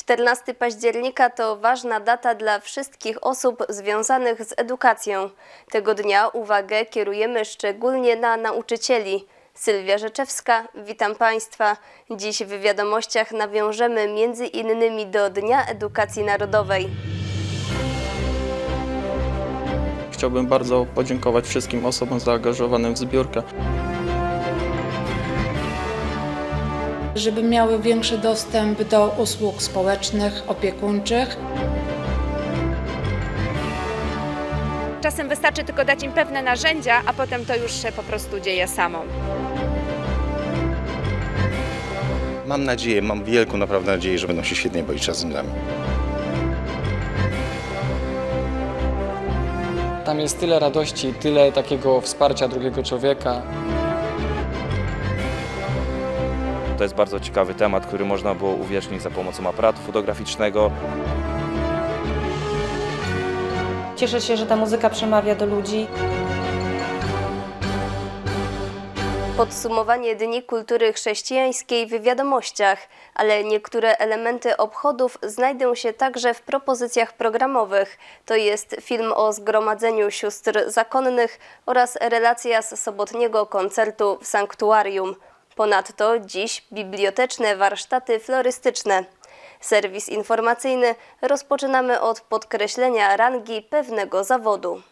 14 października to ważna data dla wszystkich osób związanych z edukacją. Tego dnia uwagę kierujemy szczególnie na nauczycieli. Sylwia Rzeczewska, witam Państwa. Dziś w wiadomościach nawiążemy między innymi do Dnia Edukacji Narodowej. Chciałbym bardzo podziękować wszystkim osobom zaangażowanym w zbiórkę. Żeby miały większy dostęp do usług społecznych, opiekuńczych. Czasem wystarczy tylko dać im pewne narzędzia, a potem to już się po prostu dzieje samo. Mam nadzieję, mam wielką naprawdę nadzieję, że będą się świetnie bawić razem z nami. Tam jest tyle radości, tyle takiego wsparcia drugiego człowieka. To jest bardzo ciekawy temat, który można było uwiecznić za pomocą aparatu fotograficznego. Cieszę się, że ta muzyka przemawia do ludzi. Podsumowanie Dni Kultury Chrześcijańskiej w wiadomościach, ale niektóre elementy obchodów znajdą się także w propozycjach programowych. To jest film o zgromadzeniu sióstr zakonnych oraz relacja z sobotniego koncertu w sanktuarium. Ponadto dziś biblioteczne warsztaty florystyczne. Serwis informacyjny rozpoczynamy od podkreślenia rangi pewnego zawodu.